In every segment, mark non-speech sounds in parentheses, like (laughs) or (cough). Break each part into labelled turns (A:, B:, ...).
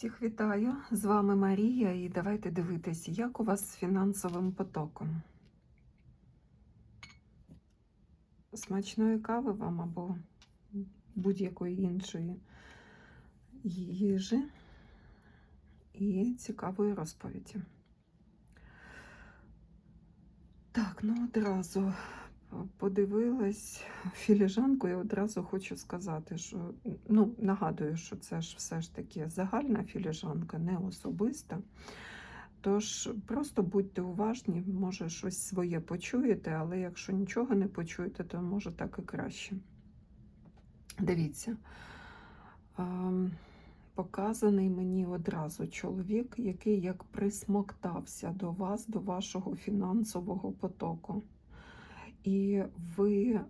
A: Всіх вітаю! З вами Марія, і давайте дивитися, як у вас з фінансовим потоком. Смачної кави вам або будь-якої іншої їжі і цікавої розповіді. Так, ну одразу подивилась філіжанку і одразу хочу сказати, що ну, нагадую, що це ж все ж таки загальна філіжанка, не особиста. Тож просто будьте уважні, може щось своє почуєте, але якщо нічого не почуєте, то може так і краще. Дивіться, ем, показаний мені одразу чоловік, який як присмоктався до вас, до вашого фінансового потоку. І ви е,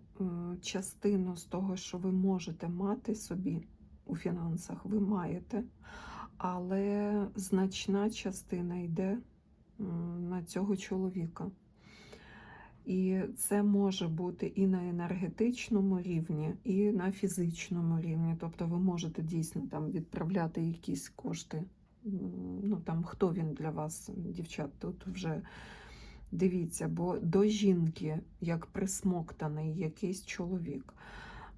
A: частину з того, що ви можете мати собі у фінансах, ви маєте, але значна частина йде на цього чоловіка. І це може бути і на енергетичному рівні, і на фізичному рівні. Тобто ви можете дійсно там відправляти якісь кошти. Ну там хто він для вас, дівчат, тут вже Дивіться, бо до жінки, як присмоктаний якийсь чоловік,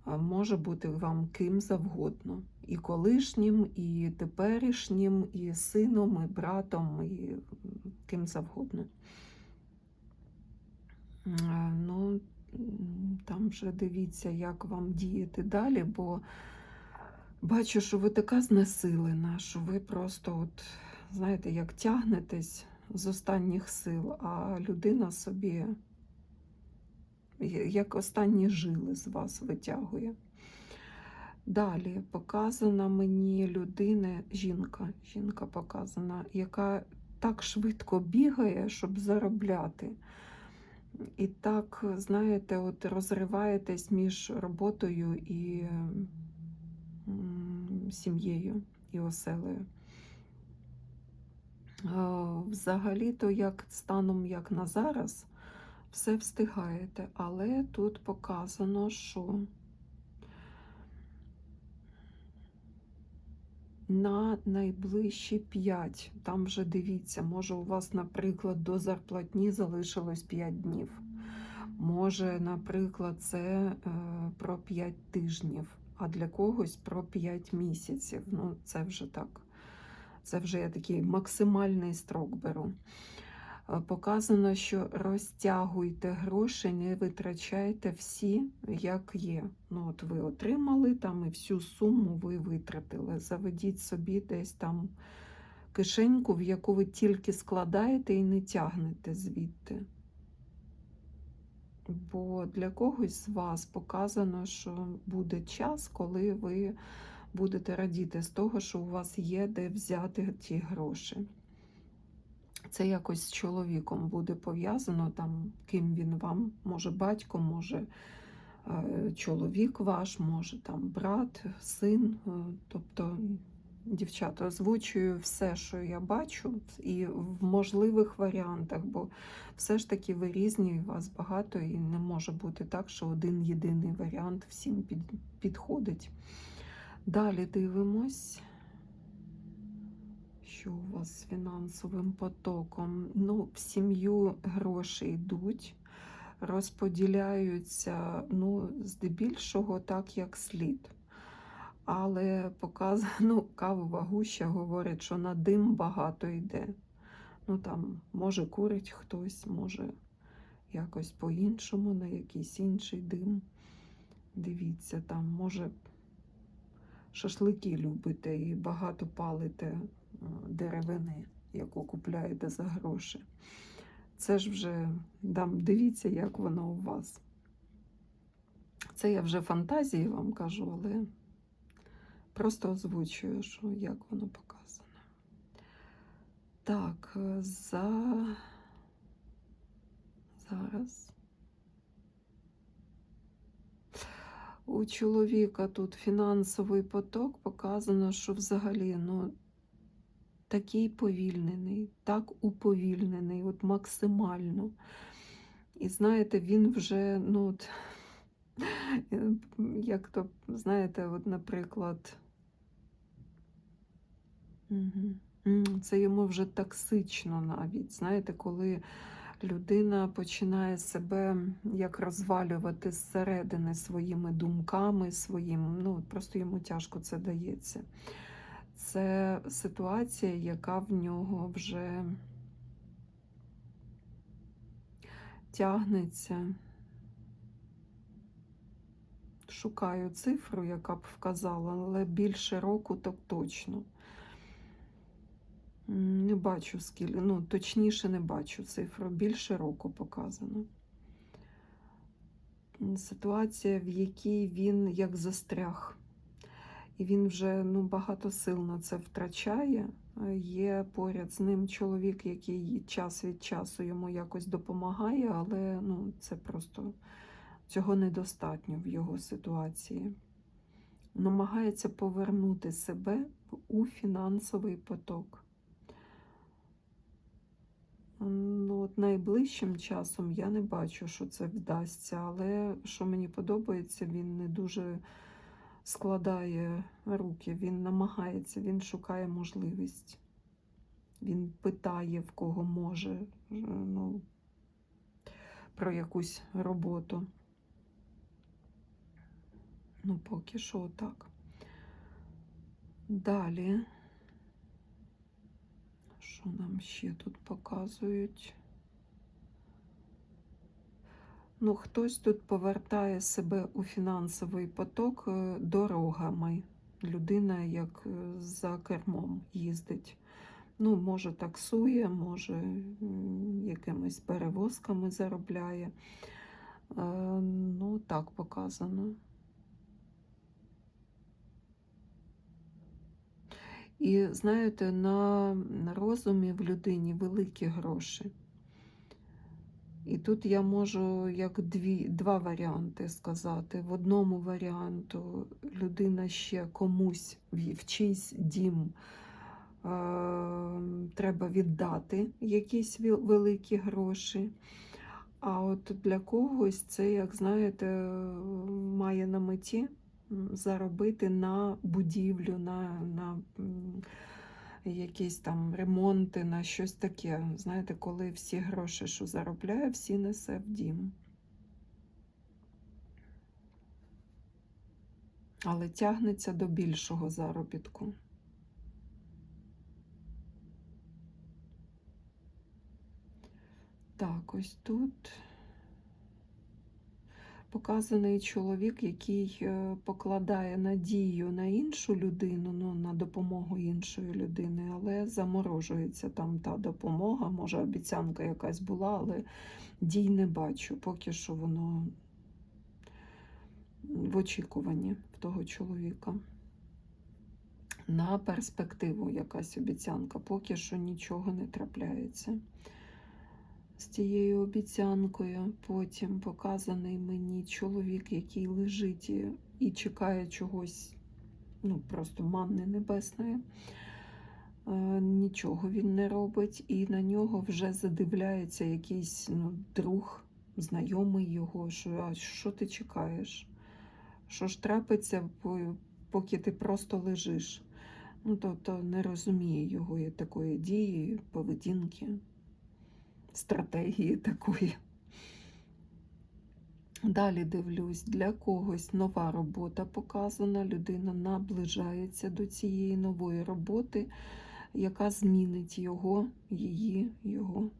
A: може бути вам ким завгодно. І колишнім, і теперішнім, і сином, і братом, і ким завгодно. Ну, там вже дивіться, як вам діяти далі, бо бачу, що ви така знесилена, що ви просто, от, знаєте, як тягнетесь з останніх сил, а людина собі як останні жили з вас витягує. Далі показана мені людина, жінка, жінка показана, яка так швидко бігає, щоб заробляти. І так, знаєте, от розриваєтесь між роботою і сім'єю і оселею. Взагалі-то, як станом як на зараз, все встигаєте, але тут показано, що на найближчі 5, там вже дивіться, може у вас, наприклад, до зарплатні залишилось 5 днів. Може, наприклад, це е, про 5 тижнів, а для когось про 5 місяців. Ну, це вже так. Це вже я такий максимальний строк беру. Е, Показано, що розтягуйте гроші, не витрачайте всі, як є. Ну, от ви отримали там і всю суму ви витратили. Заведіть собі десь там кишеньку, в яку ви тільки складаєте і не тягнете звідти. Бо для когось з вас показано, що буде час, коли ви будете радіти з того, що у вас є де взяти ті гроші. Це якось з чоловіком буде пов'язано, там, ким він вам, може батько, може е, чоловік ваш, може там брат, син. е, Тобто, дівчата, озвучую все, що я бачу, і в можливих варіантах, бо все ж таки ви різні, і вас багато, і не може бути так, що один єдиний варіант всім під, підходить. Далі дивимось, що у вас з фінансовим потоком. Ну, в сім'ю гроші йдуть, розподіляються, ну, здебільшого так, як слід. Але показано, (laughs) ну, кавова гуща говорить, що на дим багато йде. Ну, там, може, курить хтось, може якось по-іншому, на якийсь інший дим. Дивіться, там, може, шашлики любите і багато палите е, деревини, яку купляєте за гроші. Це ж вже дам, дивіться, як воно у вас. Це я вже фантазії вам кажу, але просто озвучую, що як воно показано. Так, е, за зараз. У чоловіка тут фінансовий поток показано, що взагалі ну, такий повільнений, так уповільнений, от максимально. І знаєте, він вже, ну, от, (laughs) як то, знаєте, от, наприклад, Це йому вже токсично навіть. Знаєте, коли людина починає себе як розвалювати зсередини своїми думками, своїм, ну просто йому тяжко це дається. Це ситуація, яка в нього вже тягнеться. Шукаю цифру, яка б вказала, але більше року так точно. Не бачу скільки, ну точніше не бачу цифру, більше року показано. Ситуація, в якій він як застряг. І він вже ну, багато сил на це втрачає. Е, Є поряд з ним чоловік, який час від часу йому якось допомагає, але ну, це просто цього недостатньо в його ситуації. Намагається повернути себе у фінансовий поток. Ну, от найближчим часом я не бачу, що це вдасться, але що мені подобається, він не дуже складає руки, він намагається, він шукає можливість. Він питає, в кого може ну, про якусь роботу. Ну, поки що так. Далі. Що нам ще тут показують? Ну, хтось тут повертає себе у фінансовий поток е, дорогами. Людина як е, за кермом їздить. Ну, може, таксує, може, якимись перевозками заробляє. Е, Ну, так показано. І знаєте, на, розумі в людині великі гроші. І тут я можу як дві, два варіанти сказати. В одному варіанту людина ще комусь в, чийсь дім е, треба віддати якісь великі гроші. А от для когось це, як знаєте, має на меті заробити на будівлю, на, на якісь там ремонти, на щось таке. Знаєте, коли всі гроші, що заробляє, всі несе в дім. Але тягнеться до більшого заробітку. Так, ось тут показаний чоловік, який е, покладає надію на іншу людину, ну, на допомогу іншої людини, але заморожується там та допомога. Може, обіцянка якась була, але дій не бачу. Поки що воно в очікуванні в того чоловіка. На перспективу якась обіцянка, поки що нічого не трапляється з тією обіцянкою. Потім показаний мені чоловік, який лежить і, чекає чогось, ну просто манни небесної. Е, Нічого він не робить, і на нього вже задивляється якийсь ну, друг, знайомий його, що а що ти чекаєш? Що ж трапиться, поки ти просто лежиш? Ну, тобто не розуміє його такої дії, поведінки стратегії такої. Далі дивлюсь, для когось нова робота показана. Людина наближається до цієї нової роботи, яка змінить його, її, його.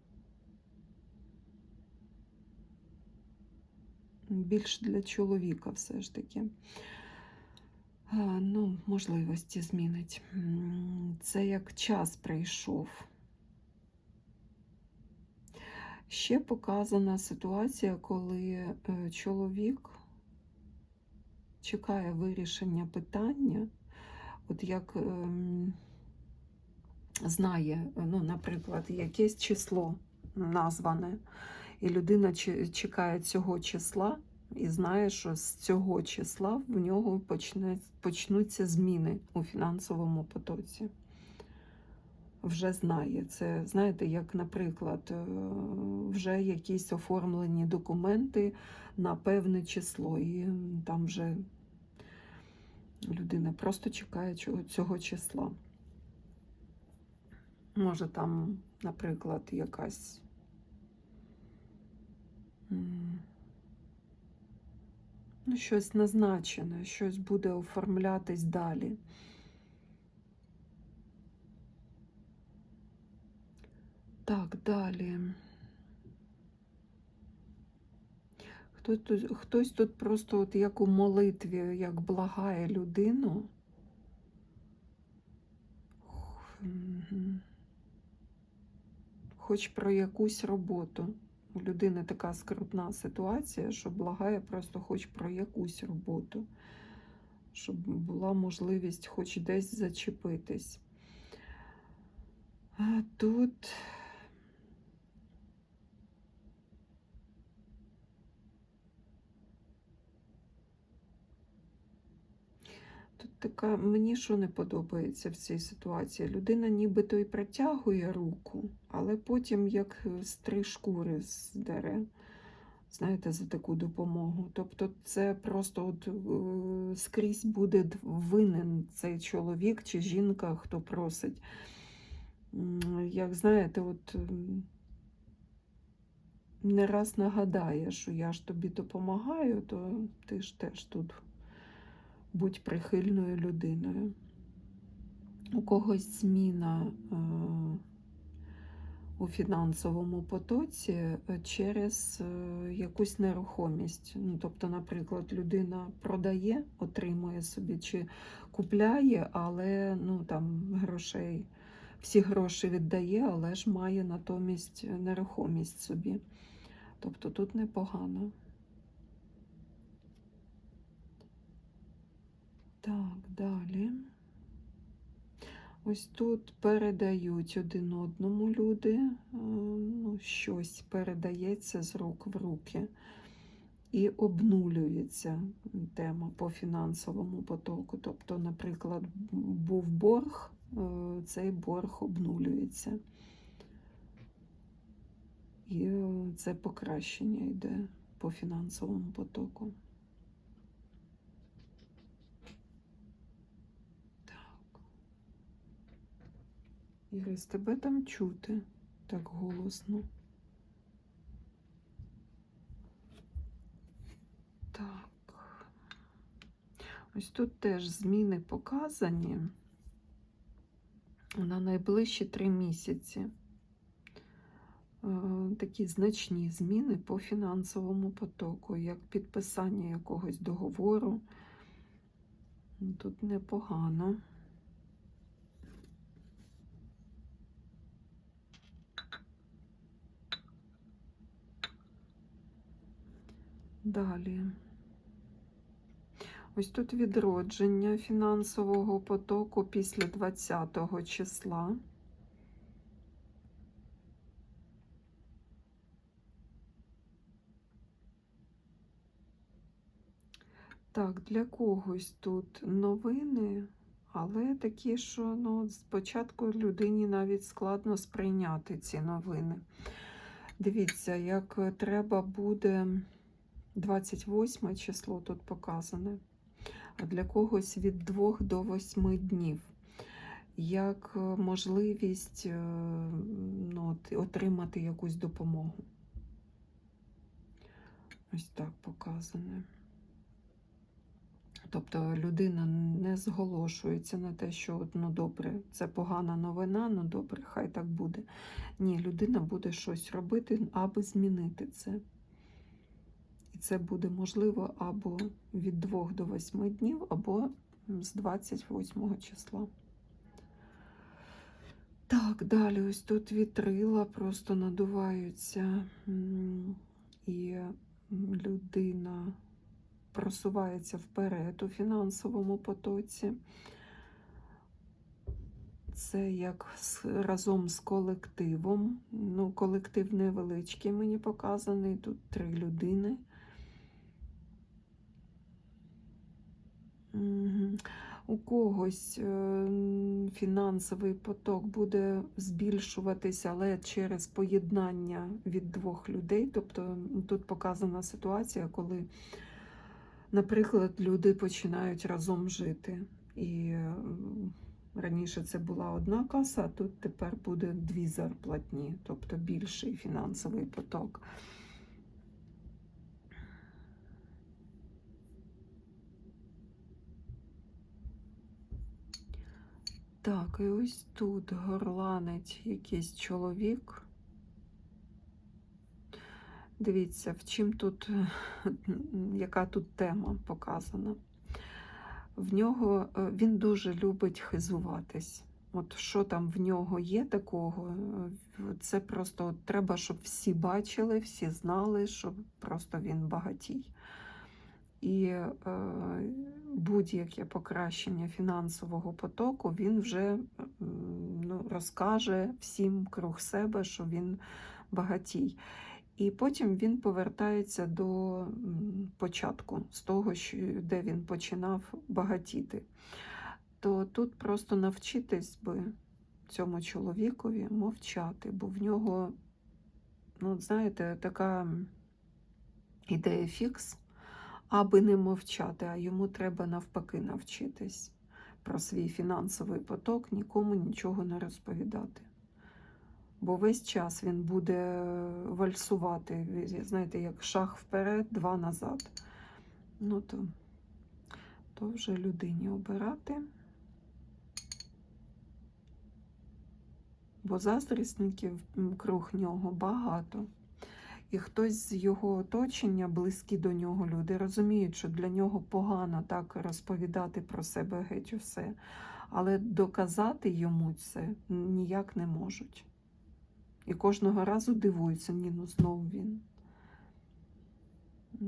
A: Більш для чоловіка все ж таки. Ну, можливості змінить. Це як час прийшов. Ще показана ситуація, коли е, чоловік чекає вирішення питання, от як ем, знає, ну, наприклад, якесь число назване, і людина чекає цього числа і знає, що з цього числа в нього почне, почнуться зміни у фінансовому потоці вже знає. Це, знаєте, як, наприклад, е, вже якісь оформлені документи на певне число, і там вже людина просто чекає цього, числа. Може там, наприклад, якась. Ну, щось назначене, щось буде оформлятись далі. Так, далі. Хтось тут, хтось тут просто от як у молитві, як благає людину. Хоч про якусь роботу. У людини така скрутна ситуація, що благає просто хоч про якусь роботу, щоб була можливість хоч десь зачепитись. А тут Тут така, мені що не подобається в цій ситуації. Людина нібито і протягує руку, але потім як е, з три шкури здере, знаєте, за таку допомогу. Тобто це просто от, е, скрізь буде винен цей чоловік чи жінка, хто просить. Як знаєте, от не раз нагадає, що я ж тобі допомагаю, то ти ж теж тут будь прихильною людиною. У когось зміна е, у фінансовому потоці е, через е, якусь нерухомість. Ну, тобто, наприклад, людина продає, отримує собі чи купляє, але ну, там, грошей, всі гроші віддає, але ж має натомість нерухомість собі. Тобто тут непогано. Так, далі. Ось тут передають один одному люди, е, ну, щось передається з рук в руки і обнулюється тема по фінансовому потоку. Тобто, наприклад, був борг, е, цей борг обнулюється. І е, це покращення йде по фінансовому потоку. Ірис, тебе там чути так голосно. Так. Ось тут теж зміни показані на найближчі три місяці. Е, Такі значні зміни по фінансовому потоку, як підписання якогось договору. Тут непогано. Далі. Ось тут відродження фінансового потоку після 20 числа. Так, для когось тут новини, але такі, що ну, спочатку людині навіть складно сприйняти ці новини. Дивіться, як треба буде 28 число тут показане, а для когось від 2 до 8 днів. Як е, можливість е, ну, отримати якусь допомогу. Ось так показане. Тобто людина не зголошується на те, що ну добре, це погана новина, ну добре, хай так буде. Ні, людина буде щось робити, аби змінити це. Це буде можливо або від 2 до 8 днів, або з 28 числа. Так, далі ось тут вітрила просто надуваються, і людина просувається вперед у фінансовому потоці. Це як разом з колективом. Ну, колектив невеличкий мені показаний, тут три людини. У когось е, фінансовий поток буде збільшуватися, але через поєднання від двох людей. Тобто тут показана ситуація, коли, наприклад, люди починають разом жити. І Раніше це була одна каса, а тут тепер буде дві зарплатні, тобто більший фінансовий поток. Так, і ось тут горланить якийсь чоловік. Дивіться, в чим тут, (laughs) яка тут тема показана. В нього е, він дуже любить хизуватись. От що там в нього є такого, це просто от треба, щоб всі бачили, всі знали, що просто він багатій. І е, будь-яке покращення фінансового потоку він вже ну, розкаже всім круг себе, що він багатій. І потім він повертається до початку, з того, де він починав багатіти. То тут просто навчитись би цьому чоловікові мовчати, бо в нього, ну, знаєте, така ідея фікс, аби не мовчати, а йому треба навпаки навчитись про свій фінансовий поток, нікому нічого не розповідати. Бо весь час він буде вальсувати, знаєте, як шаг вперед, два назад. Ну то, то вже людині обирати. Бо заздрісників круг нього багато. І хтось з його оточення, близькі до нього люди, розуміють, що для нього погано так розповідати про себе геть усе. Але доказати йому це ніяк не можуть. І кожного разу дивуються, ні, ну знову він.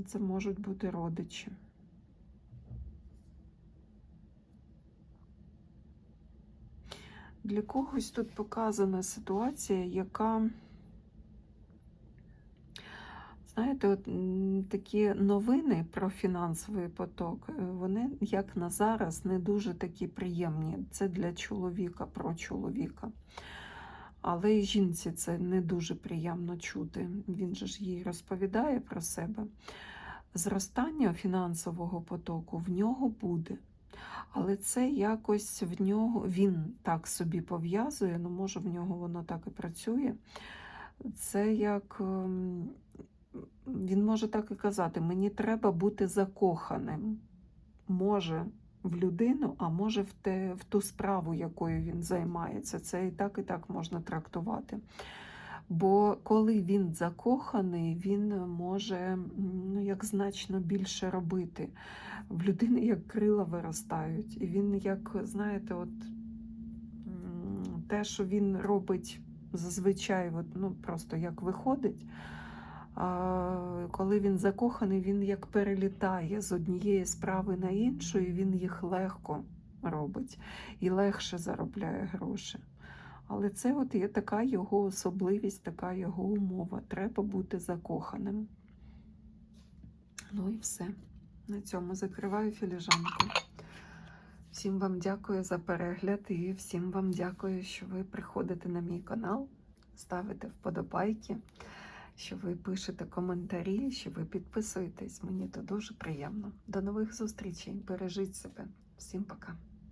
A: Це можуть бути родичі. Для когось тут показана ситуація, яка, знаєте, от такі новини про фінансовий поток, е, вони, як на зараз, не дуже такі приємні. Це для чоловіка, про чоловіка. Але і жінці це не дуже приємно чути. Він же ж їй розповідає про себе. Зростання фінансового потоку в нього буде. Але це якось в нього, він так собі пов'язує, ну може в нього воно так і працює. Це як ем, він може так і казати: мені треба бути закоханим. Може в людину, а може в, те, в ту справу, якою він займається. Це і так, і так можна трактувати. Бо коли він закоханий, він може ну, як значно більше робити. В людини як крила виростають. І він, як, знаєте, от те, що він робить зазвичай, от, ну, просто як виходить. Коли він закоханий, він як перелітає з однієї справи на іншу, і він їх легко робить і легше заробляє гроші. Але це от є така його особливість, така його умова. Треба бути закоханим. Ну і все. На цьому закриваю філіжанку. Всім вам дякую за перегляд і всім вам дякую, що ви приходите на мій канал, ставите вподобайки, що ви пишете коментарі, що ви підписуєтесь. Мені то дуже приємно. До нових зустрічей. Бережіть себе. Всім пока.